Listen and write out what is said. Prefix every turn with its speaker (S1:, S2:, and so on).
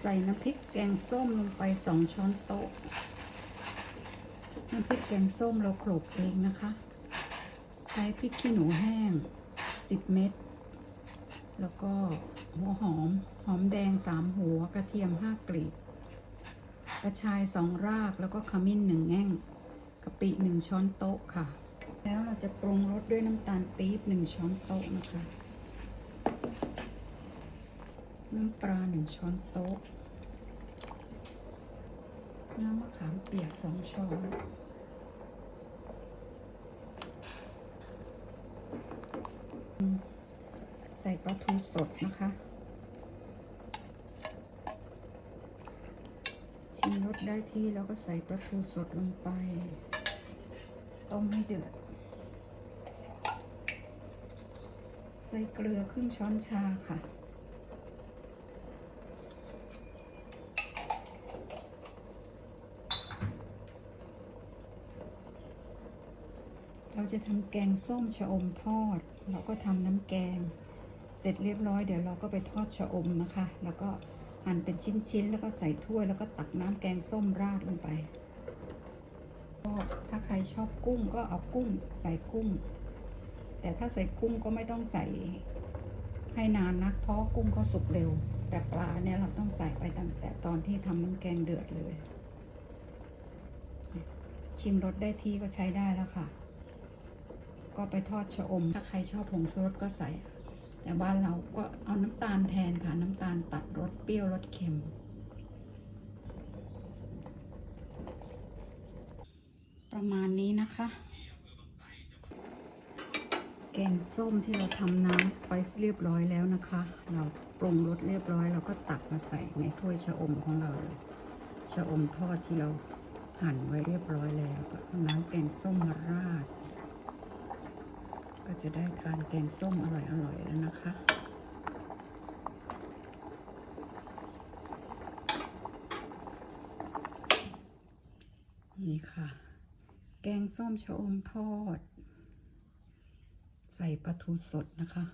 S1: ใส่น้ำพริกแกงส้มลงไปสองช้อนโต๊ะ น้ำพริกแกงส้มเราโขลกเองนะคะ ใช้พริกขี้หนูแห้ง 10 เม็ด แล้วก็หัวหอม หอมแดง 3 หัว กระเทียม 5กลีบ กระชาย 2 ราก แล้วก็ขมิ้น 1 แง่ง กะปิ 1 ช้อนโต๊ะค่ะ แล้วเราจะปรุงรสด้วยน้ำตาลปี๊บ 1 ช้อนโต๊ะนะคะ น้ำปลา1ช้อนโต๊ะ น้ำมะขามเปียก2ช้อนใส่ปลาทูสดนะคะ ชิมรสได้ที่แล้วก็ใส่ปลาทูสดลงไป ต้มให้เดือด ใส่เกลือครึ่งช้อนชาค่ะ เราจะทำแกงส้มชะอมทอด เราก็ทำน้ำแกง เสร็จเรียบร้อยเดี๋ยวเราก็ไปทอดชะอมนะคะ แล้วก็หั่นเป็นชิ้นๆ แล้วก็ใส่ถ้วยแล้วก็ตักน้ำแกงส้มราดลงไปก็ถ้าใครชอบกุ้งก็เอากุ้งใส่กุ้ง แต่ถ้าใส่กุ้งก็ไม่ต้องใส่ให้นานนักเพราะกุ้งเขาสุกเร็ว แต่ปลาเนี่ยเราต้องใส่ไปตั้งแต่ตอนที่ทำน้ำแกงเดือดเลย ชิมรสได้ที่ก็ใช้ได้แล้วค่ะ ก็ไปทอดชะอม ถ้าใครชอบผงชูรสก็ใส่ แต่บ้านเราก็เอาน้ำตาลแทนค่ะ น้ำตาลตัดรสเปรี้ยวรสเค็ม ประมาณนี้นะคะ แกงส้มที่เราทำน้ำไปเรียบร้อยแล้วนะคะ เราปรุงรสเรียบร้อยเราก็ตักมาใส่ในถ้วยชะอมของเราเลยชะอมทอดที่เราหั่นไว้เรียบร้อยแล้วก็น้ำแกงส้มมาราด ก็จะได้ทานแกงส้มอร่อยๆแล้วนะคะ นี่ค่ะ แกงส้มชะอมทอด ใส่ปลาทูสดนะคะ